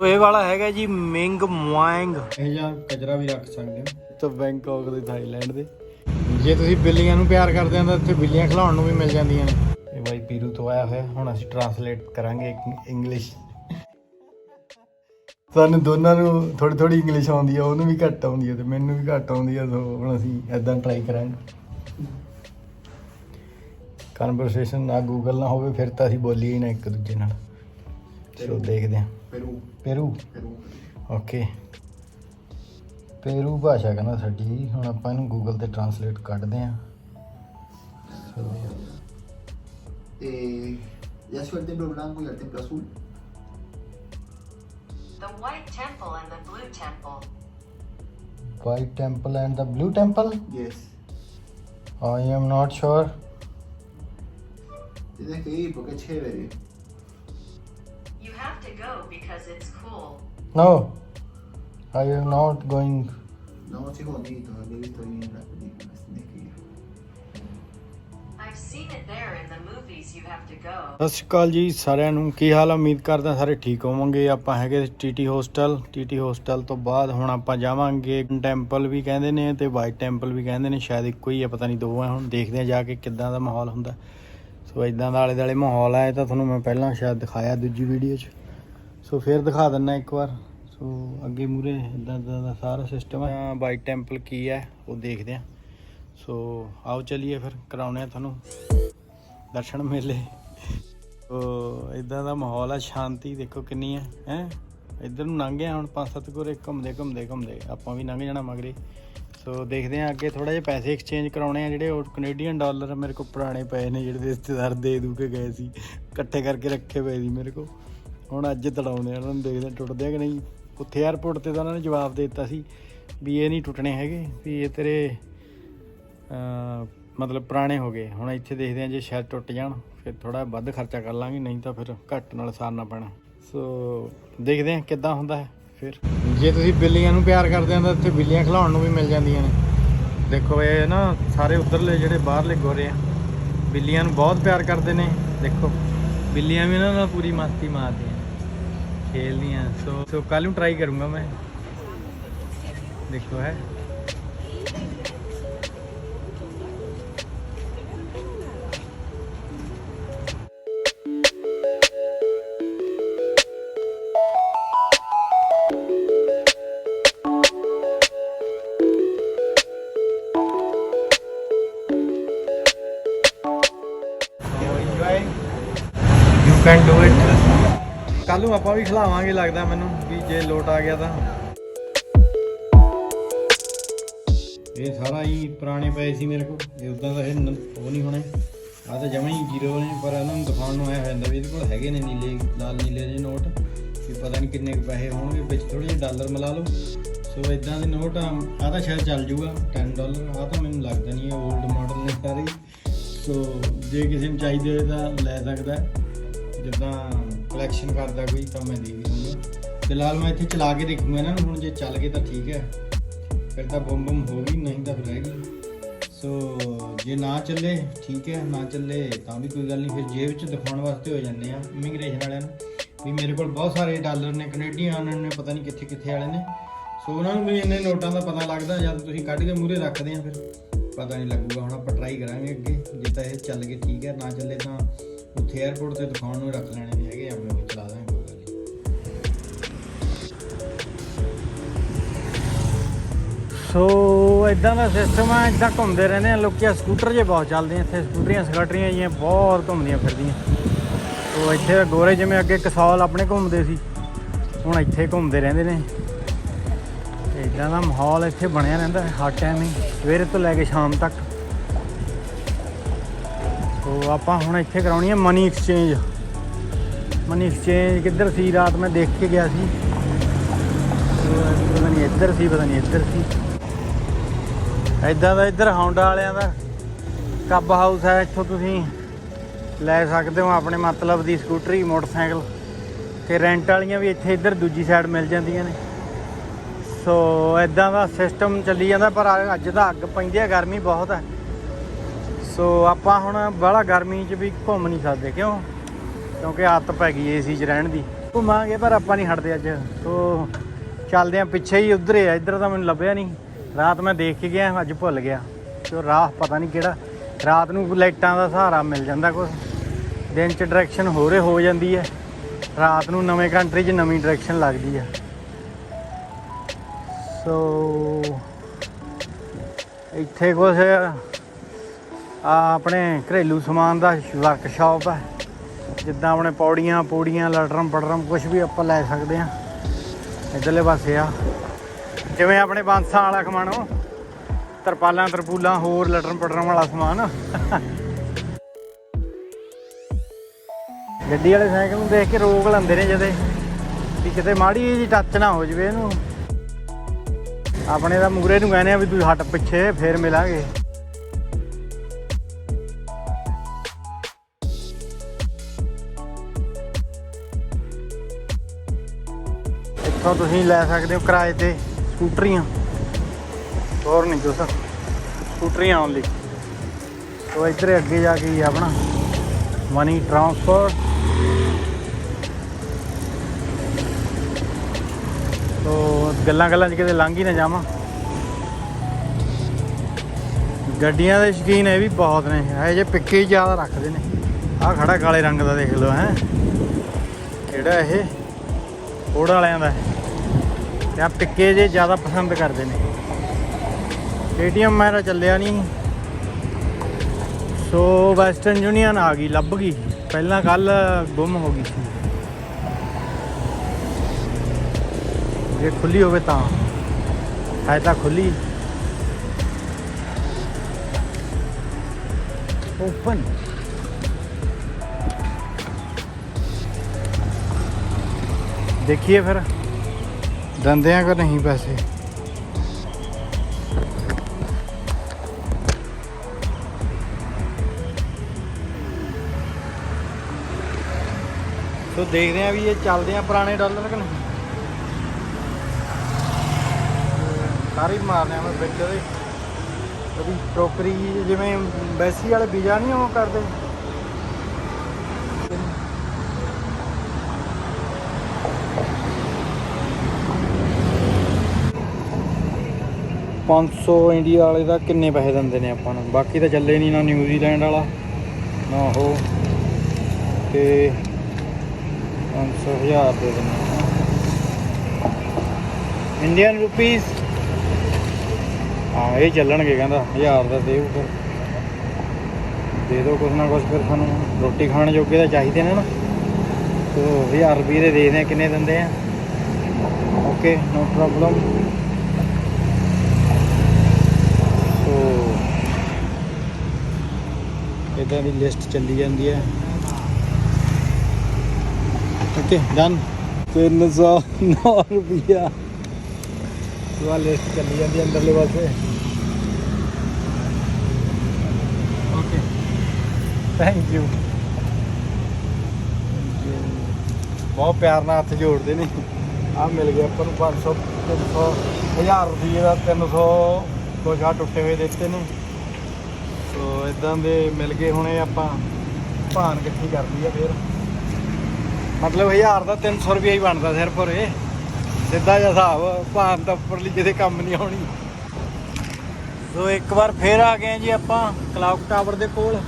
ਤੋ ਇਹ ਵਾਲਾ ਹੈਗਾ ਜੀ ਮਿੰਗ ਮੁਆਂਗ ਇਹ ਜਾਂ ਕਚਰਾ ਵੀ ਰੱਖ ਸਕਦੇ ਹੋ। ਤੋਂ ਬੈਂਕਾਕ ਦੇ ਥਾਈਲੈਂਡ ਦੇ। ਜੇ ਤੁਸੀਂ ਬਿੱਲੀਆਂ ਨੂੰ ਪਿਆਰ ਕਰਦੇ ਹੋ ਤਾਂ ਇੱਥੇ ਬਿੱਲੀਆਂ ਖਿਲਾਉਣ ਨੂੰ ਵੀ ਮਿਲ ਜਾਂਦੀਆਂ ਨੇ। ਇਹ ਬਾਈ ਪੀਰੂ ਤੋਂ ਆਇਆ ਹੋਇਆ। ਹੁਣ ਅਸੀਂ ਟਰਾਂਸਲੇਟ ਕਰਾਂਗੇ ਇੰਗਲਿਸ਼ ਸਾਨੂੰ ਦੋਨਾਂ ਨੂੰ ਥੋੜੀ ਥੋੜੀ ਇੰਗਲਿਸ਼ ਆਉਂਦੀ ਆ ਉਹਨੂੰ ਵੀ ਘੱਟ ਆਉਂਦੀ ਆ ਤੇ ਮੈਨੂੰ ਵੀ ਘੱਟ ਆਉਂਦੀ ਆ ਸੋ ਹੁਣ ਅਸੀਂ ਐਦਾਂ ਟਰਾਈ ਕਰਾਂਗੇ। ਕਨਵਰਸੇਸ਼ਨ ਨਾ ਗੂਗਲ ਨਾ ਹੋਵੇ ਫਿਰ ਤਾਂ ਅਸੀਂ ਬੋਲੀਏ ਹੀ ਨਾ ਇੱਕ ਦੂਜੇ ਨਾਲ। ਸੋ ਦੇਖਦੇ ਹਾਂ। Perú, Peru Perú. Okay Peru ਭਾਸ਼ਾ ਕਹਿੰਦਾ ਸਾਡੀ ਹੁਣ ਆਪਾਂ ਇਹਨੂੰ ਗੂਗਲ ਤੇ ਟਰਾਂਸਲੇਟ ਕੱਢਦੇ ਹਾਂ so Eh, ¿Ya fue el templo blanco y el templo azul? The White Temple and the Blue Temple. White temple and the blue temple Yes. I am not sure Tienes que ir porque es chévere. Because it's cool. No, I am not going. No. I've seen it there in the movies. You have to go. ਸਤਿ ਸ਼੍ਰੀ ਅਕਾਲ ਜੀ ਸਾਰਿਆਂ ਨੂੰ ਕੀ ਹਾਲ ਆ ਉਮੀਦ ਕਰਦਾ ਸਾਰੇ ਠੀਕ ਹੋਵੋਗੇ ਆਪਾਂ ਹੈਗੇ ਟੀਟੀ ਹੋਸਟਲ ਟੀਟੀ ਹੋਸਟਲ ਤੋਂ ਬਾਅਦ ਹੁਣ ਆਪਾਂ ਜਾਵਾਂਗੇ ਟੈਂਪਲ ਵੀ ਕਹਿੰਦੇ ਨੇ ਤੇ ਵਾਈਟ ਟੈਂਪਲ ਵੀ ਕਹਿੰਦੇ ਨੇ ਸ਼ਾਇਦ ਇੱਕੋ ਹੀ ਆ ਪਤਾ ਨਹੀਂ ਦੋ ਆ ਹੁਣ ਦੇਖਦੇ ਆ ਜਾ ਕੇ ਕਿੱਦਾਂ ਦਾ ਮਾਹੌਲ ਹੁੰਦਾ ਸੋ ਇਦਾਂ ਦਾ ਆਲੇ ਦੁਆਲੇ ਮਾਹੌਲ ਆ ਇਹ ਤਾਂ ਤੁਹਾਨੂੰ ਮੈਂ ਪਹਿਲਾਂ ਸ਼ਾਇਦ ਦਿਖਾਇਆ ਦੂਜੀ ਵੀਡੀਓ 'ਚ ਸੋ ਫਿਰ ਦਿਖਾ ਦਿੰਨਾ ਇੱਕ ਵਾਰ। ਸੋ ਅੱਗੇ ਮੂਰੇ ਇਦਾਂ ਦਾ ਸਾਰਾ ਸਿਸਟਮ ਹੈ ਵਾਈਟ ਟੈਂਪਲ ਕੀ ਹੈ, ਉਹ ਦੇਖਦੇ ਆ ਸੋ ਆਓ ਚਲਿਏ ਫਿਰ ਕਰਾਉਣੇ ਆ ਤੁਹਾਨੂੰ ਦਰਸ਼ਨ ਮੇਲੇ। ਸੋ ਇਦਾਂ ਦਾ ਮਾਹੌਲ ਆ, ਸ਼ਾਂਤੀ ਦੇਖੋ ਕਿੰਨੀ ਹੈ ਹੈ? ਇੱਧਰ ਨੂੰ ਲੰਘ ਗਿਆ ਹੁਣ ਪੰਜ ਸੱਤ ਕੋਰੇ ਘੁੰਮਦੇ ਘੁੰਮਦੇ ਘੁੰਮਦੇ, ਆਪਾਂ ਵੀ ਲੰਘ ਜਾਣਾ ਮਗਰੇ। ਸੋ ਦੇਖਦੇ ਆ ਅੱਗੇ ਥੋੜਾ ਜਿਹਾ ਪੈਸੇ ਐਕਸਚੇਂਜ ਕਰਾਉਣੇ ਆ ਜਿਹੜੇ ਉਹ ਕੈਨੇਡੀਅਨ ਡਾਲਰ ਮੇਰੇ ਕੋਲ ਪੁਰਾਣੇ ਪਏ ਨੇ, ਜਿਹੜੇ ਰਿਸ਼ਤੇਦਾਰ ਦੇ ਦੂ ਕੇ ਗਏ ਸੀ, ਇਕੱਠੇ ਕਰਕੇ ਰੱਖੇ ਪਏ ਸੀ ਮੇਰੇ ਕੋਲ। ਹੁਣ ਅੱਜ ਤੜਾਉਣੇ ਆ, ਉਹਨਾਂ ਨੂੰ ਦੇਖਦੇ ਟੁੱਟਦੇ ਆ ਕਿ ਨਹੀਂ? ਉੱਥੇ 에ਅਰਪੋਰਟ ਤੇ ਤਾਂ ਉਹਨਾਂ ਨੇ ਜਵਾਬ ਦੇ ਦਿੱਤਾ ਸੀ ਵੀ ਇਹ ਨਹੀਂ ਟੁੱਟਣੇ ਹੈਗੇ, ਵੀ ਇਹ ਤੇਰੇ ਮਤਲਬ ਪੁਰਾਣੇ ਹੋ ਗਏ। ਹੁਣ ਇੱਥੇ ਦੇਖਦੇ ਆ ਜੇ ਸ਼ਾਇਦ ਟੁੱਟ ਜਾਣ, ਫਿਰ ਥੋੜਾ ਵੱਧ ਖਰਚਾ ਕਰ ਲਾਂਗੇ, ਨਹੀਂ ਤਾਂ ਫਿਰ ਘੱਟ ਨਾਲ ਸਾਰਨਾ ਪੈਣਾ। ਸੋ ਦੇਖਦੇ ਆ ਕਿੱਦਾਂ ਹੁੰਦਾ ਹੈ, ਫਿਰ। ਜੇ ਤੁਸੀਂ ਬਿੱਲੀਆਂ ਨੂੰ ਪਿਆਰ ਕਰਦੇ ਹੋ ਤਾਂ ਇੱਥੇ ਬਿੱਲੀਆਂ ਖਿਲਾਉਣ ਨੂੰ ਵੀ ਮਿਲ ਜਾਂਦੀਆਂ ਨੇ। ਦੇਖੋ ਇਹ ਨਾ ਸਾਰੇ ਉਧਰਲੇ ਜਿਹੜੇ ਬਾਹਰਲੇ ਗੋਰੇ ਆ, ਬਿੱਲੀਆਂ ਨੂੰ ਬਹੁਤ ਪਿਆਰ ਕਰਦੇ ਨੇ। ਦੇਖੋ, ਬਿੱਲੀਆਂ ਵੀ ਇਹਨਾਂ ਨਾਲ ਪੂਰੀ ਮਸਤੀ ਮਾਰਦੀਆਂ ਖੇਲਦੀਆਂ ਸੋ ਸੋ ਕੱਲ ਨੂੰ ਟਰਾਈ ਕਰੂੰਗਾ ਮੈਂ ਦੇਖੋ ਹੈ ਯੂ ਕੈਨ ਡੂ ਇਟ ਕੱਲ ਨੂੰ ਆਪਾਂ ਵੀ ਖਿਲਾਵਾਂਗੇ ਲੱਗਦਾ ਮੈਨੂੰ ਵੀ ਜੇ ਲੋਟ ਆ ਗਿਆ ਤਾਂ। ਇਹ ਸਾਰਾ ਹੀ ਪੁਰਾਣੇ ਪਏ ਸੀ ਮੇਰੇ ਕੋਲ। ਇਹ ਉਦਾਂ ਦਾ ਇਹ ਨ- ਉਹ ਨਹੀਂ ਹੋਣੇ। ਆ ਤਾਂ ਜਮਾਂ ਹੀ ਜ਼ੀਰੋ ਨੇ, ਪਰ ਇਹਨਾਂ ਨੂੰ ਦਿਖਾਉਣ ਨੂੰ ਆਇਆ ਹੁੰਦਾ ਵੀ ਇਹਦੇ ਕੋਲ ਹੈਗੇ ਨੇ ਨੀਲੇ, ਲਾਲ ਨੀਲੇ ਜਿਹੇ ਨੋਟ ਵੀ ਪਤਾ ਨਹੀਂ ਕਿੰਨੇ ਕੁ ਪੈਸੇ ਹੋਣਗੇ, ਵਿੱਚ ਥੋੜੇ ਜਿਹੇ ਡਾਲਰ ਮਿਲਾ ਲਓ। ਸੋ ਇਦਾਂ ਦੇ ਨੋਟ ਆ। ਆਹ ਤਾਂ ਸ਼ਾਇਦ ਚੱਲ ਜੂਗਾ 10 ਡਾਲਰ ਆ ਤਾਂ ਮੈਨੂੰ ਲੱਗਦਾ ਨਹੀਂ, ਇਹ 올ਡ ਮਾਡਲ ਨੇ ਸਾਰੇ। ਸੋ ਜੇ ਕਿਸੇ ਨੂੰ ਚਾਹੀਦੇ ਹੋਏ ਤਾਂ ਲੈ ਸਕਦਾ। ਹੈ। ਜਿੱਦਾਂ ਕਲੈਕਸ਼ਨ ਕਰਦਾ ਕੋਈ, ਤਾਂ ਮੈਂ ਦੇ ਵੀ ਦੂੰਗਾ ਫਿਲਹਾਲ ਮੈਂ ਇੱਥੇ ਚਲਾ ਕੇ ਦੇਖੂੰਗਾ ਇਹਨਾਂ ਨੂੰ, ਹੁਣ ਜੇ ਚੱਲ ਗਏ ਤਾਂ ਠੀਕ ਹੈ। ਫਿਰ ਤਾਂ ਬੰਮ ਬੰਮ ਹੋ ਗਈ, ਨਹੀਂ ਤਾਂ ਫਿਰ ਰਹਿ ਗਈ। ਸੋ ਜੇ ਨਾ ਚੱਲੇ, ਠੀਕ ਹੈ, ਨਾ ਚੱਲੇ, ਤਾਂ ਵੀ ਕੋਈ ਗੱਲ ਨਹੀਂ, ਫਿਰ ਜੇਬ 'ਚ ਦਿਖਾਉਣ ਵਾਸਤੇ ਹੋ ਜਾਂਦੇ ਆ ਇਮੀਗ੍ਰੇਸ਼ਨ ਵਾਲਿਆਂ ਨੂੰ। ਵੀ ਮੇਰੇ ਕੋਲ ਬਹੁਤ ਸਾਰੇ ਡਾਲਰ ਨੇ, ਕੈਨੇਡੀਅਨ ਨੇ, ਪਤਾ ਨਹੀਂ ਕਿੱਥੇ ਕਿੱਥੇ ਵਾਲੇ ਨੇ। ਸੋ ਉਹਨਾਂ ਨੂੰ ਵੀ ਇੰਨੇ ਨੋਟਾਂ ਦਾ ਪਤਾ ਲੱਗਦਾ ਜਦ ਤੁਸੀਂ ਕੱਢ ਕੇ ਮੂਹਰੇ ਰੱਖਦੇ ਆ ਫਿਰ। ਪਤਾ ਨਹੀਂ ਲੱਗੂਗਾ, ਹੁਣ ਆਪਾਂ ਟਰਾਈ ਕਰਾਂਗੇ ਅੱਗੇ, ਜੇ ਤਾਂ ਇਹ ਚੱਲ ਗਏ, ਠੀਕ ਹੈ, ਨਾ ਚੱਲੇ ਤਾਂ ਉੱਥੇ 에ਅਰਪੋਰਟ ਤੇ ਦਿਖਾਉਣ ਨੂੰ ਰੱਖ ਲੈਣੇ ਨੇ ਹੈਗੇ ਆਪਣੇ ਕੋਲ ਚਲਾ ਦਾਂਗੇ ਕੋਈ ਗੱਲ ਸੋ ਇਦਾਂ ਦਾ ਸਿਸਟਮ ਆ ਇਦਾਂ ਘੁੰਮਦੇ ਰਹਿੰਦੇ ਆ, ਲੋਕੀ ਆ ਸਕੂਟਰ ਜੇ ਬਹੁਤ ਚੱਲਦੇ ਆ, ਇੱਥੇ ਸਕੂਟਰੀਆਂ ਸਕਟਰੀਆਂ ਜੀਆਂ ਬਹੁਤ ਘੁੰਮਦੀਆਂ ਫਿਰਦੀਆਂ। ਸੋ ਇੱਥੇ ਗੋਰੇ ਜਿਵੇਂ ਅੱਗੇ ਕਸੌਲ ਆਪਣੇ ਘੁੰਮਦੇ ਸੀ, ਹੁਣ ਇੱਥੇ ਘੁੰਮਦੇ ਰਹਿੰਦੇ ਨੇ। ਇਦਾਂ ਦਾ ਮਾਹੌਲ ਇੱਥੇ ਬਣਿਆ ਰਹਿੰਦਾ, ਹਰ ਟਾਈਮ ਹੀ, ਸਵੇਰੇ ਤੋਂ ਲੈ ਕੇ ਸ਼ਾਮ ਤੱਕ। ਆਪਾਂ ਹੁਣ ਇੱਥੇ ਕਰਾਉਣੀ ਹੈ ਮਨੀ ਐਕਸਚੇਂਜ ਮਨੀ ਐਕਸਚੇਂਜ ਕਿੱਧਰ ਸੀ? ਰਾਤ ਮੈਂ ਦੇਖ ਕੇ ਗਿਆ ਸੀ। ਪਤਾ ਨਹੀਂ ਇੱਧਰ ਸੀ, ਪਤਾ ਨਹੀਂ ਇੱਧਰ ਸੀ। ਐਦਾਂ ਦਾ ਇੱਧਰ ਹੌਂਡਾ ਵਾਲਿਆਂ ਦਾ ਕੱਬ ਹਾਊਸ ਹੈ। ਇੱਥੋਂ ਤੁਸੀਂ ਲੈ ਸਕਦੇ ਹੋ ਆਪਣੇ ਮਤਲਬ ਦੀ ਸਕੂਟਰੀ, ਮੋਟਰਸਾਈਕਲ। ਤੇ ਰੈਂਟ ਵਾਲੀਆਂ ਵੀ ਇੱਥੇ ਇੱਧਰ ਦੂਜੀ ਸਾਈਡ ਮਿਲ ਜਾਂਦੀਆਂ ਨੇ। ਸੋ ਐਦਾਂ ਦਾ ਸਿਸਟਮ ਚੱਲੀ ਜਾਂਦਾ, ਪਰ ਅੱਜ ਤਾਂ ਅੱਗ ਪੈਂਦੀ ਹੈ, ਗਰਮੀ ਬਹੁਤ ਹੈ। ਸੋ ਆਪਾਂ ਹੁਣ ਬਾਹਲਾ ਗਰਮੀ 'ਚ ਵੀ ਘੁੰਮ ਨਹੀਂ ਸਕਦੇ, ਕਿਉਂ? ਕਿਉਂਕਿ ਆਦਤ ਪੈ ਗਈ ਏਸੀ 'ਚ ਰਹਿਣ ਦੀ। ਘੁੰਮਾਂਗੇ ਪਰ ਆਪਾਂ ਨਹੀਂ ਹਟਦੇ ਅੱਜ। ਸੋ ਚੱਲਦੇ ਆ ਪਿੱਛੇ ਹੀ ਉਧਰ ਆ, ਇੱਧਰ ਤਾਂ ਮੈਨੂੰ ਲੱਭਿਆ ਨਹੀਂ। ਰਾਤ ਮੈਂ ਦੇਖ ਕੇ ਗਿਆ, ਅੱਜ ਭੁੱਲ ਗਿਆ। ਤੇ ਰਾਹ ਪਤਾ ਨਹੀਂ ਕਿਹੜਾ, ਰਾਤ ਨੂੰ ਲਾਈਟਾਂ ਦਾ ਸਹਾਰਾ ਮਿਲ ਜਾਂਦਾ ਕੁਝ ਦਿਨ ਚ ਡਾਇਰੈਕਸ਼ਨ ਹੋਰੇ ਹੋ ਜਾਂਦੀ ਹੈ ਰਾਤ ਨੂੰ ਨਵੇਂ ਕੰਟਰੀ 'ਚ ਨਵੀਂ ਡਾਇਰੈਕਸ਼ਨ ਲੱਗਦੀ ਹੈ ਸੋ ਇੱਥੇ ਕੁਝ ਆਪਣੇ ਘਰੇਲੂ ਸਮਾਨ ਦਾ ਵਰਕਸ਼ਾਪ ਹੈ ਜਿੱਦਾਂ ਆਪਣੇ ਪੌੜੀਆਂ ਪੌੜੀਆਂ, ਲਟਰਮ ਪਟਰਮ ਕੁਝ ਵੀ ਆਪਾਂ ਲੈ ਸਕਦੇ ਆ। ਇਧਰਲੇ ਪਾਸੇ ਆ। ਜਿਵੇਂ ਆਪਣੇ ਬਾਂਸਾਂ ਵਾਲਾ ਖਮਾਣੋ ਤਰਪਾਲਾਂ, ਤਰਪੂਲਾਂ, ਹੋਰ ਲਟਰਮ ਪਟਰਮ ਵਾਲਾ ਸਮਾਨ ਗੱਡੀ ਵਾਲੇ ਸਾਈਕਲ ਨੂੰ ਦੇਖ ਕੇ ਰੋਕ ਲੈਂਦੇ ਨੇ ਜਦੇ। ਵੀ ਕਿਤੇ ਮਾੜੀ ਜੀ ਟੱਚ ਨਾ ਹੋ ਜਵੇ ਇਹਨੂੰ। ਆਪਣੇ ਦਾ ਮੂਰੇ ਨੂੰ ਕਹਿੰਦੇ ਆ ਵੀ ਤੂੰ ਹਟ ਪਿੱਛੇ, ਫੇਰ ਮਿਲਾਂਗੇ। ਇੱਥੋਂ ਤੁਸੀਂ ਲੈ ਸਕਦੇ ਹੋ ਕਿਰਾਏ ਤੇ ਸਕੂਟਰੀਆਂ। ਹੋਰ ਨਹੀਂ ਕੁਛ। ਸਕੂਟਰੀਆਂ ਓਨਲੀ ਸੋ ਇੱਧਰ ਅੱਗੇ ਜਾ ਕੇ ਆਪਣਾ। ਮਨੀ ਟ੍ਰਾਂਸਫਰ ਸੋ ਗੱਲਾਂ ਗੱਲਾਂ 'ਚ ਕਿਤੇ ਲੰਘ ਹੀ ਨਾ ਜਾਵਾਂ। ਗੱਡੀਆਂ ਦੇ ਸ਼ੌਕੀਨ ਇਹ ਵੀ ਬਹੁਤ ਨੇ। ਇਹ ਜੇ ਪਿੱਕੇ ਹੀ ਜ਼ਿਆਦਾ ਰੱਖਦੇ ਨੇ। ਆਹ ਖੜਾ ਕਾਲੇ ਰੰਗ ਦਾ ਦੇਖ ਲਓ, ਹੈ। ਕਿਹੜਾ ਇਹ? ਕੋੜ ਵਾਲਿਆਂ ਦਾ। ਜਾਂ ਪਿੱਕੇ ਜੇ ਜ਼ਿਆਦਾ ਪਸੰਦ ਕਰਦੇ ਨੇ। ਏਟੀਐਮ ਮੇਰਾ ਚੱਲਿਆ ਨਹੀਂ। ਸੋ ਵੈਸਟਰਨ ਯੂਨੀਅਨ ਆ ਗਈ, ਲੱਭ ਗਈ। ਪਹਿਲਾਂ ਕੱਲ ਗੁੰਮ ਹੋ ਗਈ ਸੀ। ਜੇ ਖੁੱਲੀ ਹੋਵੇ ਤਾਂ। ਹੈ ਤਾਂ ਖੁੱਲੀ। ਓਪਨ ਦੇਖੀਏ ਫਿਰ। ਦੰਦਿਆਂ ਕੋ ਨਹੀਂ ਪੈਸੇ? ਸੋ ਦੇਖਦੇ ਆ ਵੀ ਇਹ ਚੱਲਦੇ ਆ ਪੁਰਾਣੇ ਡਾਲਰ ਕਿ ਨਹੀਂ? ਸਾਰੀ ਮਾਰਨੇ ਆ ਮੈਂ ਵਿੱਚ ਉਹਦੀ ਟੋਕਰੀ ਜਿਵੇਂ ਬੈਸੀ ਵਾਲੇ ਬੀਜਾ ਨਹੀਂ ਉਹ ਕਰਦੇ? ਪੰਜ ਸੌ ਇੰਡੀਆ ਵਾਲੇ ਦਾ ਕਿੰਨੇ ਪੈਸੇ ਦਿੰਦੇ ਨੇ ਆਪਾਂ ਨੂੰ? ਬਾਕੀ ਤਾਂ ਚੱਲੇ ਨਹੀਂ ਨਾ ਨਿਊਜ਼ੀਲੈਂਡ ਵਾਲਾ, ਨਾ ਉਹ। ਤੇ 500 ਹਜ਼ਾਰ ਦੇ ਦਿੰਦੇ ਇੰਡੀਅਨ ਰੁਪੀਸ ਹਾਂ, ਇਹ ਚੱਲਣਗੇ ਕਹਿੰਦਾ 1000 ਦਾ ਦੇਉ ਫਿਰ। ਦੇ ਦਿਓ ਕੁਛ ਨਾ ਕੁਛ ਫਿਰ ਸਾਨੂੰ। ਰੋਟੀ ਖਾਣ ਜੋਗੇ ਤਾਂ ਚਾਹੀਦੇ ਨੇ ਨਾ। ਤੋ 1000 ਰੁਪਏ ਦੇ ਦੇਖਦੇ ਕਿੰਨੇ ਦਿੰਦੇ ਆ? ਓਕੇ ਨੋ ਪ੍ਰੋਬਲਮ ਸੋ ਇਦਾਂ ਦੀ ਲਿਸਟ ਚੱਲੀ ਜਾਂਦੀ ਹੈ। ਓਕੇ ਡਨ 309 ਰੁਪਿਆ ਸੋ ਆ ਲਿਸਟ ਚੱਲੀ ਜਾਂਦੀ ਹੈ ਅੰਦਰਲੇ ਪਾਸੇ। ਓਕੇ ਥੈਂਕ ਯੂ ਬਹੁਤ ਪਿਆਰ ਨਾਲ ਹੱਥ ਜੋੜਦੇ ਨੇ। ਆ ਮਿਲ ਗਿਆ ਆਪਾਂ ਨੂੰ 500 300 1000 ਰੁਪਏ ਦਾ 300 ਦੋ ਚਾਰ ਟੁੱਟੇ ਹੋਏ ਦਿੱਤੇ ਨੇ। ਇਦਾਂ ਦੇ ਮਿਲ ਗਏ ਹੁਣੇ ਆਪਾਂ, ਭਾਨ ਇਕੱਠੀ ਕਰ ਲਈ ਆ ਫੇਰ। ਮਤਲਬ 1000 ਦਾ 300 ਰੁਪਏ ਹੀ ਬਣਦਾ ਸਿਰਫ ਉਰੇ। ਸਿੱਧਾ ਜਿਹਾ ਹਿਸਾਬ, ਭਾਨ ਤਾਂ ਉੱਪਰਲੀ ਜਿਹਦੇ ਕੰਮ ਨਹੀਂ ਆਉਣੀ। ਸੋ ਇੱਕ ਵਾਰ ਫੇਰ ਆ ਗਏ ਜੀ ਆਪਾਂ ਕਲਾਕ ਟਾਵਰ ਦੇ ਕੋਲ।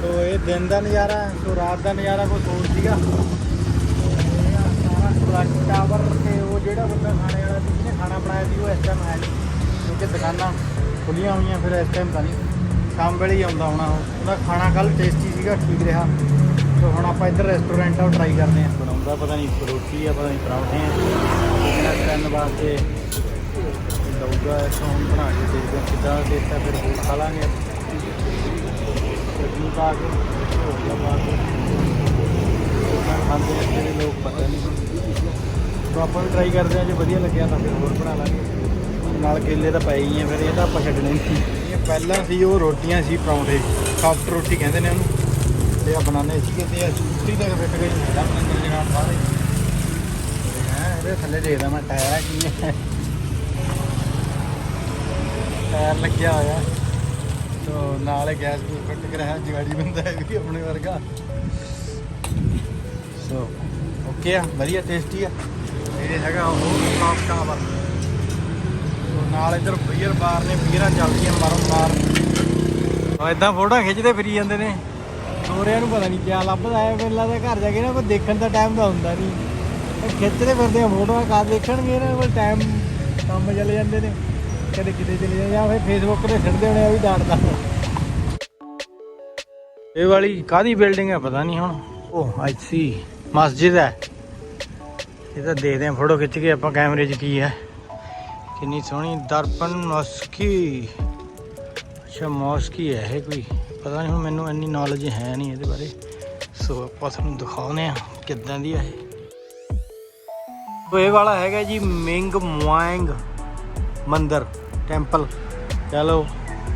ਸੋ ਇਹ ਦਿਨ ਦਾ ਨਜ਼ਾਰਾ, ਸੋ ਰਾਤ ਦਾ ਨਜ਼ਾਰਾ ਕੋਈ ਹੋਰ ਸੀਗਾ। ਕਲਾਕ ਟਾਵਰ ਤੇ ਉਹ ਜਿਹੜਾ ਬੰਦਾ ਖਾਣੇ ਵਾਲਾ ਸੀ, ਜਿਹਨੇ ਖਾਣਾ ਬਣਾਇਆ ਸੀ, ਉਹ ਇਸ ਟਾਈਮ ਆਇਆ ਨਹੀਂ। ਕਿਉਂਕਿ ਦੁਕਾਨਾਂ ਖੁੱਲੀਆਂ ਹੋਈਆਂ ਫਿਰ ਇਸ ਟਾਈਮ ਤਾਂ ਨਹੀਂ। ਸ਼ਾਮ ਵੇਲੇ ਹੀ ਆਉਂਦਾ ਹੋਣਾ ਉਹ। ਉਹਦਾ ਖਾਣਾ ਕੱਲ ਟੇਸਟੀ ਸੀਗਾ, ਠੀਕ ਰਿਹਾ। ਸੋ ਹੁਣ ਆਪਾਂ ਇੱਧਰ ਰੈਸਟੋਰੈਂਟ ਆ ਟਰਾਈ ਕਰਦੇ ਹਾਂ। ਬਣਾਉਂਦਾ, ਪਤਾ ਨਹੀਂ ਰੋਟੀ ਆ, ਪਤਾ ਨਹੀਂ ਪਰੌਂਠੇ ਆ। ਇਹਨਾਂ ਕਰਨ ਵਾਸਤੇ ਦਊਗਾ, ਇੱਥੋਂ ਬਣਾ ਕੇ ਦੇਖਦੇ ਹਾਂ ਕਿੱਦਾਂ ਟੇਸਟ ਆ, ਫਿਰ ਹੋਰ ਖਾ ਲਾਂਗੇ। ਚਟਨੀ ਪਾ ਕੇ ਹੋਇਆ ਪਾ ਕੇ। ਖਾਂਦੇ ਆ, ਜਿਹੜੇ ਲੋਕ ਪਤਾ ਨਹੀਂ। ਸੋ ਆਪਾਂ ਵੀ ਟਰਾਈ ਕਰਦੇ ਆ ਜੇ ਵਧੀਆ ਲੱਗਿਆ ਤਾਂ ਫਿਰ ਹੋਰ ਬਣਾ ਲਾਂਗੇ। ਨਾਲ ਕੇਲੇ ਤਾਂ ਪਏ ਹੀ ਆ, ਫਿਰ ਇਹ ਤਾਂ ਆਪਾਂ ਛੱਡਣੇ ਨਹੀਂ। ਪਹਿਲਾਂ ਸੀ, ਉਹ ਰੋਟੀਆਂ ਸੀ ਪਰੌਂਠੇ। ਸਾਫਟ ਰੋਟੀ ਕਹਿੰਦੇ ਨੇ ਉਹਨੂੰ। ਤੇ ਆ ਬਣਾਉਂਦੇ ਸੀਗੇ ਤੇ ਆ ਚੂਤੀ ਤੱਕ ਫਿੱਟ ਗਈ ਦਮ ਅੰਦਰ ਜਿਹੜਾ ਸਾਰੇ ਹੈ। ਇਹਦੇ ਥੱਲੇ ਦੇਖਦਾ, ਮੈਂ ਟਾਇਰ ਆ ਕੀ ਹੈ? ਟਾਇਰ ਲੱਗਿਆ ਹੋਇਆ। ਤੋ ਨਾਲ ਗੈਸ ਵੀ ਫਿੱਟ ਕਰਾਇਆ ਜਗਾੜੀ ਬੰਦਾ ਹੈ ਵੀ ਆਪਣੇ ਵਰਗਾ। ਸੋ ਓਕੇ ਆ, ਵਧੀਆ ਟੇਸਟੀ ਆ। ਇਹ ਹੈਗਾ ਉਹ ਕਲੌਕ ਟਾਵਰ ਨਾਲ ਇੱਧਰ ਬੀਅਰ ਬਾਰ ਨੇ ਬੀਅਰਾਂ ਚੱਲਦੀਆਂ ਮਾਰਨ ਮਾਰ ਆ ਇਦਾਂ ਫੋਟੋਆਂ ਖਿੱਚਦੇ ਫਿਰੀ ਜਾਂਦੇ ਨੇ। ਸੋਰਿਆਂ ਨੂੰ ਪਤਾ ਨਹੀਂ ਕਿਆ ਲੱਭਦਾ ਹੈ ਮੈਨੂੰ ਲੱਗਦਾ ਘਰ ਜਾ ਕੇ ਨਾ ਕੋਈ ਦੇਖਣ ਦਾ ਟਾਈਮ ਤਾਂ ਹੁੰਦਾ ਨਹੀਂ ਇਹ ਖਿੱਚਦੇ ਫਿਰਦੇ ਆ ਫੋਟੋਆਂ ਕਾ ਦੇਖਣਗੇ ਇਹਨਾਂ ਕੋਲ ਟਾਈਮ ਕੰਮ ਚਲੇ ਜਾਂਦੇ ਨੇ। ਕਦੇ ਕਿਤੇ ਚਲੇ ਜਾਂਦੇ ਜਾਂ ਫਿਰ ਫੇਸਬੁੱਕ ਤੇ ਛੱਡਦੇ ਹੋਣੇ ਆ ਵੀ ਡਾਂਟਦਾ ਇਹ ਵਾਲੀ ਕਾਦੀ ਬਿਲਡਿੰਗ ਹੈ ਪਤਾ ਨਹੀਂ ਹੁਣ। ਉਹ ਆਈ ਸੀ ਮਸਜਿਦ ਹੈ। ਇਹ ਤਾਂ ਦੇਖਦੇ ਆ ਫੋਟੋ ਖਿੱਚ ਕੇ ਆਪਾਂ ਕੈਮਰੇ 'ਚ ਕੀ ਹੈ। ਕਿੰਨੀ ਸੋਹਣੀ ਦਰਪਨ ਮਸਕੀ। ਅੱਛਾ, ਮੌਸਕੀ ਹੈ ਇਹ ਕੋਈ। ਪਤਾ ਨਹੀਂ ਹੁਣ ਮੈਨੂੰ ਇੰਨੀ ਨੌਲੇਜ ਹੈ ਨਹੀਂ ਇਹਦੇ ਬਾਰੇ। ਸੋ ਆਪਾਂ ਤੁਹਾਨੂੰ ਦਿਖਾਉਂਦੇ ਆ ਕਿੱਦਾਂ ਦੀ ਹੈ ਇਹ। ਇਹ ਵਾਲਾ ਹੈਗਾ ਜੀ ਮਿੰਗ ਮੁਆਂਗ ਮੰਦਰ ਟੈਂਪਲ ਕਹ ਲਓ,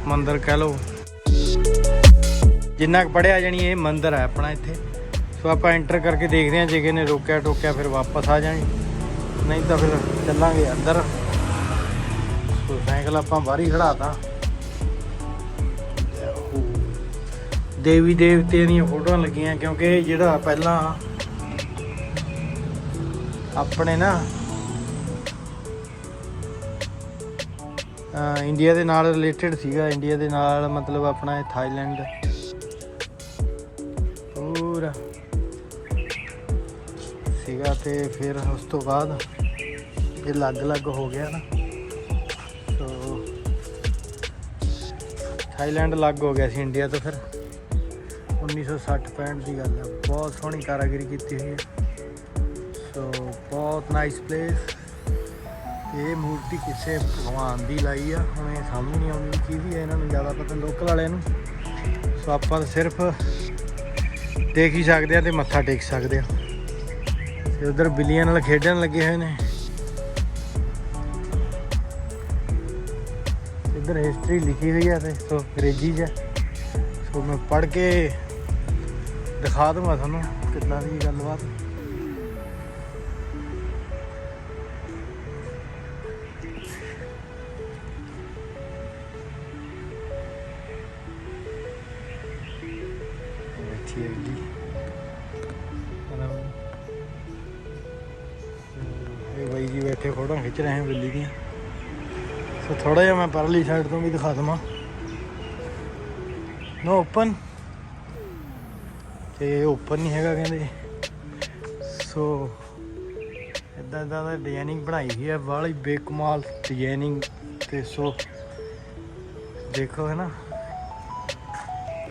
ਮੰਦਰ ਕਹ ਲਓ। ਜਿੰਨਾ ਕੁ ਪੜਿਆ ਜਾਣੀ ਇਹ ਮੰਦਰ ਹੈ ਆਪਣਾ ਇੱਥੇ। ਸੋ ਆਪਾਂ ਐਂਟਰ ਕਰਕੇ ਦੇਖਦੇ ਹਾਂ ਜੇ ਕਿਸੇ ਰੋਕਿਆ ਟੋਕਿਆ ਫਿਰ ਵਾਪਸ ਆ ਜਾਣੀ। ਨਹੀਂ ਤਾਂ ਫਿਰ ਚੱਲਾਂਗੇ ਅੰਦਰ। ਸਾਈਕਲ ਆਪਾਂ ਬਾਹਰ ਹੀ ਖੜਾਤਾ ਦੇਵੀ ਦੇਵਤਿਆਂ ਦੀਆਂ ਫੋਟੋਆਂ ਲੱਗੀਆਂ ਕਿਉਂਕਿ ਜਿਹੜਾ ਪਹਿਲਾਂ ਆਪਣੇ ਨਾ ਇੰਡੀਆ ਦੇ ਨਾਲ ਰਿਲੇਟਡ ਸੀਗਾ, ਇੰਡੀਆ ਦੇ ਨਾਲ ਮਤਲਬ ਆਪਣਾ ਇਹ ਥਾਈਲੈਂਡ। ਪੂਰਾ ਸੀਗਾ ਤੇ ਫਿਰ ਉਸ ਤੋਂ ਬਾਅਦ ਇਹ ਅਲੱਗ-ਅਲੱਗ ਹੋ ਗਿਆ ਨਾ। ਥਾਈਲੈਂਡ ਅਲੱਗ ਹੋ ਗਿਆ ਸੀ ਇੰਡੀਆ ਤੋਂ ਫਿਰ। 1960-65 ਦੀ ਗੱਲ ਹੈ ਬਹੁਤ ਸੋਹਣੀ ਕਾਰਾਗਰੀ ਕੀਤੀ ਹੋਈ ਹੈ। ਸੋ ਬਹੁਤ ਨਾਈਸ ਪਲੇਸ ਇਹ ਮੂਰਤੀ ਕਿਸੇ ਭਗਵਾਨ ਦੀ ਲਾਈ ਆ। ਹੁਣ ਇਹ ਸਮਝ ਨਹੀਂ ਆਉਂਦੀ ਵੀ ਕਿਹਦੀ ਹੈ ਇਹਨਾਂ ਨੂੰ, ਜ਼ਿਆਦਾ ਪਤਾ ਲੋਕਲ ਵਾਲਿਆਂ ਨੂੰ। ਸੋ ਆਪਾਂ ਸਿਰਫ ਦੇਖ ਹੀ ਸਕਦੇ ਆ ਤੇ ਮੱਥਾ ਟੇਕ ਸਕਦੇ ਆ। ਤੇ ਉਧਰ ਬਿੱਲੀਆਂ ਨਾਲ ਖੇਡਣ ਲੱਗੇ ਹੋਏ ਨੇ। ਇੱਧਰ ਹਿਸਟਰੀ ਲਿਖੀ ਹੋਈ ਹੈ ਤੇ ਸੋ ਅੰਗਰੇਜ਼ੀ 'ਚ ਸੋ ਮੈਂ ਪੜ੍ਹ ਕੇ ਦਿਖਾ ਦੂੰਗਾ ਤੁਹਾਨੂੰ ਕਿੱਦਾਂ ਦੀ ਗੱਲਬਾਤ। ਬੈਠੀ ਹੈਗੀ ਆਰਾਮ। ਇਹ ਬਾਈ ਜੀ ਬੈਠੇ ਫੋਟੋਆਂ ਖਿੱਚ ਰਹੇ ਹਨ ਬਿੱਲੀ ਦੀਆਂ। ਸੋ ਥੋੜਾ ਜਿਹਾ ਮੈਂ ਪਰਲੀ ਸਾਈਡ ਤੋਂ ਵੀ ਦਿਖਾ ਦਵਾਂ। ਨੋ ਓਪਨ ਤੇ ਓਪਨ ਨਹੀਂ ਹੈਗਾ ਕਹਿੰਦੇ। ਸੋ ਇਦਾਂ ਇਦਾਂ ਦਾ ਡਿਜ਼ਾਈਨਿੰਗ ਬਣਾਈ ਹੋਈ ਹੈ ਬਾਹਲੀ ਬੇਕਮਾਲ ਡਿਜ਼ਾਈਨਿੰਗ ਤੇ ਸੋ ਦੇਖੋ ਹੈ ਨਾ।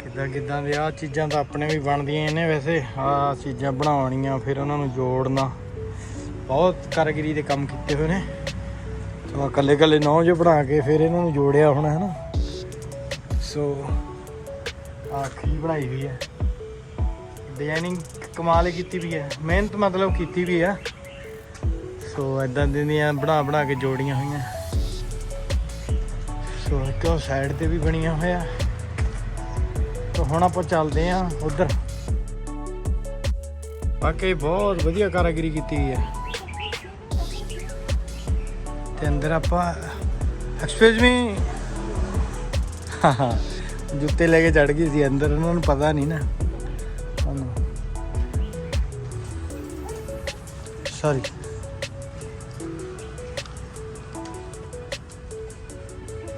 ਕਿੱਦਾਂ ਕਿੱਦਾਂ ਦੇ ਆ ਚੀਜ਼ਾਂ ਤਾਂ ਆਪਣੇ ਵੀ ਬਣਦੀਆਂ ਨੇ ਵੈਸੇ। ਆ ਚੀਜ਼ਾਂ ਬਣਾਉਣੀਆਂ, ਫਿਰ ਉਹਨਾਂ ਨੂੰ ਜੋੜਨਾ। ਬਹੁਤ ਕਾਰੀਗਰੀ ਦੇ ਕੰਮ ਕੀਤੇ ਹੋਏ ਨੇ। ਸੋ ਇਕੱਲੇ ਇਕੱਲੇ ਨੌ ਜੇ ਬਣਾ ਕੇ ਫਿਰ ਇਹਨਾਂ ਨੂੰ ਜੋੜਿਆ ਹੋਣਾ, ਹੈ ਨਾ? ਸੋ ਆਖਰੀ ਬਣਾਈ ਹੋਈ ਹੈ। ਡਿਜ਼ਾਈਨਿੰਗ ਕਮਾਲ ਹੀ ਕੀਤੀ ਵੀ ਹੈ। ਮਿਹਨਤ ਮਤਲਬ ਕੀਤੀ ਵੀ ਹੈ। ਸੋ ਇਦਾਂ ਦੀਆਂ ਬਣਾ ਬਣਾ ਕੇ ਜੋੜੀਆਂ ਹੋਈਆਂ। ਸੋ ਕਿਉਂ ਸਾਈਡ ਤੇ ਵੀ ਬਣੀਆਂ ਹੋਇਆ ਤਾਂ ਹੁਣ ਆਪਾਂ ਚੱਲਦੇ ਆਂ ਉਧਰ। ਬਾਕੀ ਬਹੁਤ ਵਧੀਆ ਕਾਰਾਗਰੀ ਕੀਤੀ ਹੋਈ ਹੈ। ਤੇ ਅੰਦਰ ਆਪਾਂ ਐਕਸਕਿਊਜ਼ ਮੀ ਜੁੱਤੇ ਲੈ ਕੇ ਚੜ ਗਈ ਸੀ ਅੰਦਰ, ਉਹਨਾਂ ਨੂੰ ਪਤਾ ਨਹੀਂ ਨਾ। ਸੌਰੀ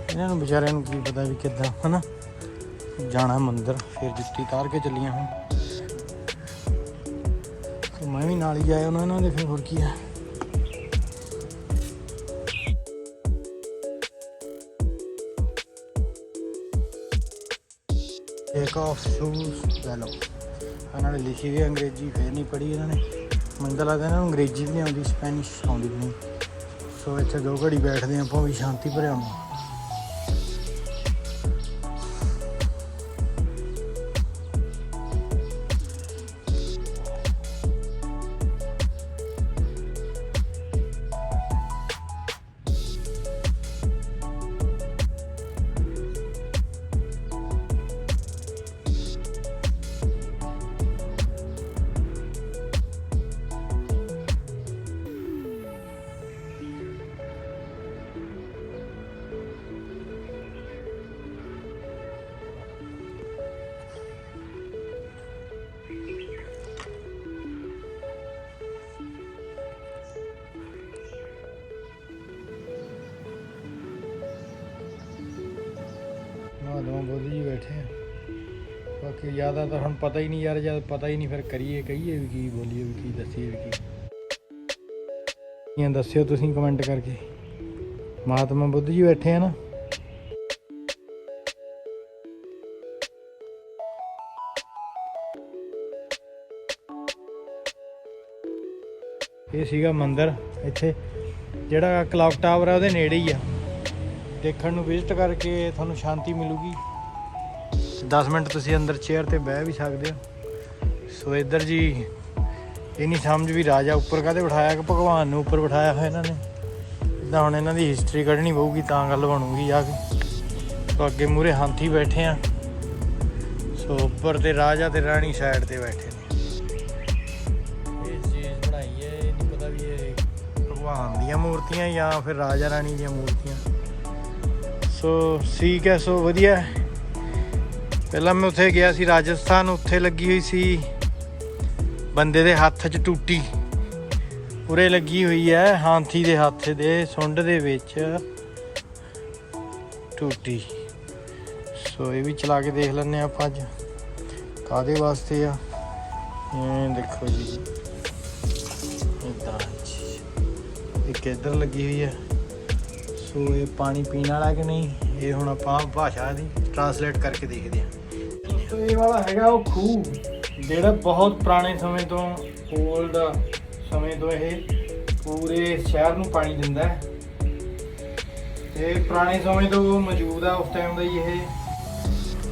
ਇਹਨਾਂ ਨੂੰ ਵਿਚਾਰਿਆਂ ਨੂੰ ਕੀ ਪਤਾ ਵੀ ਕਿੱਦਾਂ, ਹਨਾ? ਜਾਣਾ ਮੰਦਰ, ਫਿਰ ਜੁੱਤੀ ਤਾਰ ਕੇ ਚੱਲੀਆਂ ਹੁਣ। ਮੈਂ ਵੀ ਨਾਲ ਹੀ ਜਾਇਆ ਉਹਨਾਂ ਨਾਲ ਦੇ ਫਿਰ ਹੋਰ ਕੀ ਆ? ਟੇਕ ਆਫ ਸ਼ੂਜ਼ ਲੈ ਲਓ। ਇਹਨਾਂ ਨੇ ਲਿਖੀ ਵੀ ਅੰਗਰੇਜ਼ੀ, ਫੇਰ ਨਹੀਂ ਪੜ੍ਹੀ ਇਹਨਾਂ ਨੇ। ਮੈਨੂੰ ਤਾਂ ਲੱਗਦਾ ਇਹਨਾਂ ਨੂੰ ਅੰਗਰੇਜ਼ੀ ਵੀ ਨਹੀਂ ਆਉਂਦੀ, ਸਪੈਨਿਸ਼ ਆਉਂਦੀ ਵੀ ਨਹੀਂ। ਸੋ ਇੱਥੇ ਦੋ ਘੜੀ ਬੈਠਦੇ ਹਾਂ, ਆਪਾਂ ਵੀ ਸ਼ਾਂਤੀ ਭਰਿਆ ਨੂੰ ਮਹਾਤਮਾ ਬੁੱਧ ਜੀ ਬੈਠੇ ਆ। ਬਾਕੀ ਜ਼ਿਆਦਾ ਤਾਂ ਹੁਣ ਪਤਾ ਹੀ ਨਹੀਂ ਯਾਰ, ਜਦ ਪਤਾ ਹੀ ਨਹੀਂ ਫਿਰ ਕਰੀਏ, ਕਹੀਏ ਵੀ ਕੀ ਬੋਲੀਏ, ਵੀ ਕੀ ਦੱਸੀਏ, ਵੀ ਕੀ। ਇਹ ਦੱਸਿਓ ਤੁਸੀਂ ਕਮੈਂਟ ਕਰਕੇ। ਮਹਾਤਮਾ ਬੁੱਧ ਜੀ ਬੈਠੇ ਆ ਨਾ। ਇਹ ਸੀਗਾ ਮੰਦਿਰ, ਇੱਥੇ ਜਿਹੜਾ ਕਲੌਕ ਟਾਵਰ ਆ, ਉਹਦੇ ਨੇੜੇ ਹੀ ਆ। ਦੇਖਣ ਨੂੰ ਵਿਜ਼ਿਟ ਕਰਕੇ ਤੁਹਾਨੂੰ ਸ਼ਾਂਤੀ ਮਿਲੂਗੀ। 10 ਮਿੰਟ ਤੁਸੀਂ ਅੰਦਰ ਚੇਅਰ ਤੇ ਬਹਿ ਵੀ ਸਕਦੇ ਹੋ। ਸੋ ਇੱਧਰ ਜੀ ਇਹ ਨਹੀਂ ਸਮਝ ਵੀ ਰਾਜਾ ਉੱਪਰ ਕਾਹਦੇ ਬਿਠਾਇਆ ਕਿ ਭਗਵਾਨ ਨੂੰ ਉੱਪਰ ਬਿਠਾਇਆ ਹੋਇਆ ਇਹਨਾਂ ਨੇ। ਇਦਾਂ ਹੁਣ ਇਹਨਾਂ ਦੀ ਹਿਸਟਰੀ ਕੱਢਣੀ ਪਊਗੀ, ਤਾਂ ਗੱਲ ਬਣੂਗੀ ਜਾ ਕੇ। ਸੋ ਅੱਗੇ ਮੂਰੇ ਹਾਥੀ ਬੈਠੇ ਆ। ਸੋ ਉੱਪਰ ਤੇ ਰਾਜਾ ਤੇ ਰਾਣੀ ਸਾਈਡ ਤੇ ਬੈਠੇ ਨੇ। ਇਹ ਚੀਜ਼ ਬਣਾਈ ਹੈ, ਇਹ ਨਹੀਂ ਪਤਾ ਵੀ ਇਹ ਭਗਵਾਨ ਦੀਆਂ ਮੂਰਤੀਆਂ ਜਾਂ ਫਿਰ ਰਾਜਾ ਰਾਣੀ ਦੀਆਂ ਮੂਰਤੀਆਂ। ਸੋ ਠੀਕ ਹੈ ਸੋ ਵਧੀਆ। ਪਹਿਲਾਂ ਮੈਂ ਉੱਥੇ ਗਿਆ ਸੀ ਰਾਜਸਥਾਨ, ਉੱਥੇ ਲੱਗੀ ਹੋਈ ਸੀ ਬੰਦੇ ਦੇ ਹੱਥ 'ਚ ਟੂਟੀ। ਉਰੇ ਲੱਗੀ ਹੋਈ ਹੈ ਹਾਥੀ ਦੇ ਹੱਥ ਦੇ ਸੁੰਡ ਦੇ ਵਿੱਚ ਟੂਟੀ। ਸੋ ਇਹ ਵੀ ਚਲਾ ਕੇ ਦੇਖ ਲੈਂਦੇ ਹਾਂ ਆਪਾਂ ਅੱਜ। ਕਾਦੇ ਵਾਸਤੇ ਆ? ਇਹ ਦੇਖੋ ਜੀ। ਇਦਾਂ ਇੱਕ ਇੱਧਰ ਲੱਗੀ ਹੋਈ ਹੈ। ਸੋ ਇਹ ਪਾਣੀ ਪੀਣ ਵਾਲਾ ਕਿ ਨਹੀਂ? ਇਹ ਹੁਣ ਆਪਾਂ ਭਾਸ਼ਾ ਦੀ ਟਰਾਂਸਲੇਟ ਕਰਕੇ ਦੇਖਦੇ ਹਾਂ। ਸੋ ਇਹ ਵਾਲਾ ਹੈਗਾ ਉਹ ਖੂਹ। ਜਿਹੜਾ ਬਹੁਤ ਪੁਰਾਣੇ ਸਮੇਂ ਤੋਂ 올ਡ ਸਮੇਂ ਤੋਂ ਇਹ ਪੂਰੇ ਸ਼ਹਿਰ ਨੂੰ ਪਾਣੀ ਦਿੰਦਾ ਹੈ। ਇਹ ਪੁਰਾਣੇ ਸਮੇਂ ਤੋਂ ਮੌਜੂਦ ਆ, ਉਸ ਟਾਈਮ ਦਾ ਹੀ ਇਹ।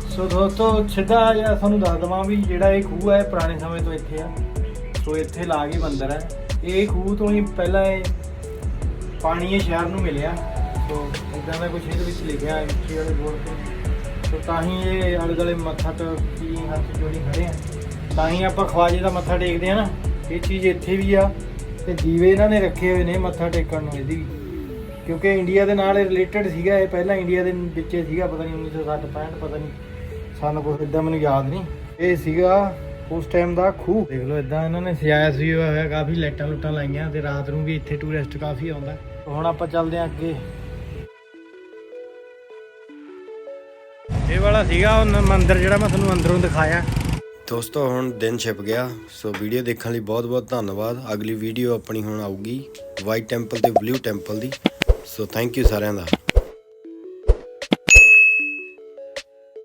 ਸੋ ਦੋਸਤੋ, ਸਿੱਧਾ ਜਿਹਾ ਤੁਹਾਨੂੰ ਦੱਸ ਦਵਾਂ ਵੀ ਜਿਹੜਾ ਇਹ ਖੂਹ ਹੈ ਪੁਰਾਣੇ ਸਮੇਂ ਤੋਂ ਇੱਥੇ ਆ। ਸੋ ਇੱਥੇ ਲਾ ਕੇ ਬੰਦਰ ਹੈ। ਇਹ ਖੂਹ ਤੋਂ ਹੀ ਪਹਿਲਾਂ ਇਹ ਪਾਣੀ ਇਹ ਸ਼ਹਿਰ ਨੂੰ ਮਿਲਿਆ। ਸੋ ਇਦਾਂ ਦਾ ਕੁਝ ਇਹਦੇ ਵਿੱਚ ਲਿਖਿਆ ਹੈ ਇੱਥੇ ਵਾਲੇ ਬੋਰਡ ਤੇ ਸੋ ਤਾਂ ਹੀ ਇਹ ਆਲੇ ਦੁਆਲੇ ਮੱਥਾ ਟੇਕੀ ਹੱਥ ਜੋੜੀ ਖੜੇ ਆ। ਤਾਂ ਹੀ ਆਪਾਂ ਖਵਾਜੇ ਦਾ ਮੱਥਾ ਟੇਕਦੇ ਆ ਨਾ। ਇਹ ਚੀਜ਼ ਇੱਥੇ ਵੀ ਆ ਤੇ ਦੀਵੇ ਇਹਨਾਂ ਨੇ ਰੱਖੇ ਹੋਏ ਨੇ ਮੱਥਾ ਟੇਕਣ ਨੂੰ ਇਹਦੀ। ਕਿਉਂਕਿ ਇੰਡੀਆ ਦੇ ਨਾਲ ਰਿਲੇਟਡ ਸੀਗਾ, ਇਹ ਪਹਿਲਾਂ ਇੰਡੀਆ ਦੇ ਵਿੱਚ ਸੀਗਾ, ਪਤਾ ਨਹੀਂ 1960 65 ਪਤਾ ਨਹੀਂ। ਸਾਨੂੰ ਕੁਝ ਇਦਾਂ ਮੈਨੂੰ ਯਾਦ ਨਹੀਂ। ਇਹ ਸੀਗਾ ਉਸ ਟਾਈਮ ਦਾ ਖੂਹ। ਦੇਖ ਲਓ ਇਦਾਂ ਇਹਨਾਂ ਨੇ ਸਜਾਇਆ ਸੀ ਹੋਇਆ ਕਾਫੀ ਲਾਈਟਾਂ ਲੁੱਟਾਂ ਲਾਈਆਂ ਤੇ ਰਾਤ ਨੂੰ ਵੀ ਇੱਥੇ ਟੂਰਿਸਟ ਕਾਫੀ ਆਉਂਦਾ। ਹੁਣ ਆਪਾਂ ਚੱਲਦੇ ਹਾਂ ਅੱਗੇ। ਇਹ ਵਾਲਾ ਸੀਗਾ, ਉਹ ਮੰਦਿਰ ਜਿਹੜਾ ਮੈਂ ਤੁਹਾਨੂੰ ਅੰਦਰੋਂ ਦਿਖਾਇਆ। ਦੋਸਤੋ, ਹੁਣ ਦਿਨ ਛਿਪ ਗਿਆ, ਸੋ ਵੀਡੀਓ ਦੇਖਣ ਲਈ ਬਹੁਤ ਬਹੁਤ ਧੰਨਵਾਦ। ਅਗਲੀ ਵੀਡੀਓ ਆਪਣੀ ਹੁਣ ਆਊਗੀ ਵਾਈਟ ਟੈਂਪਲ ਤੇ ਬਲੂ ਟੈਂਪਲ ਦੀ। ਸੋ ਥੈਂਕ ਯੂ ਸਾਰਿਆਂ ਦਾ।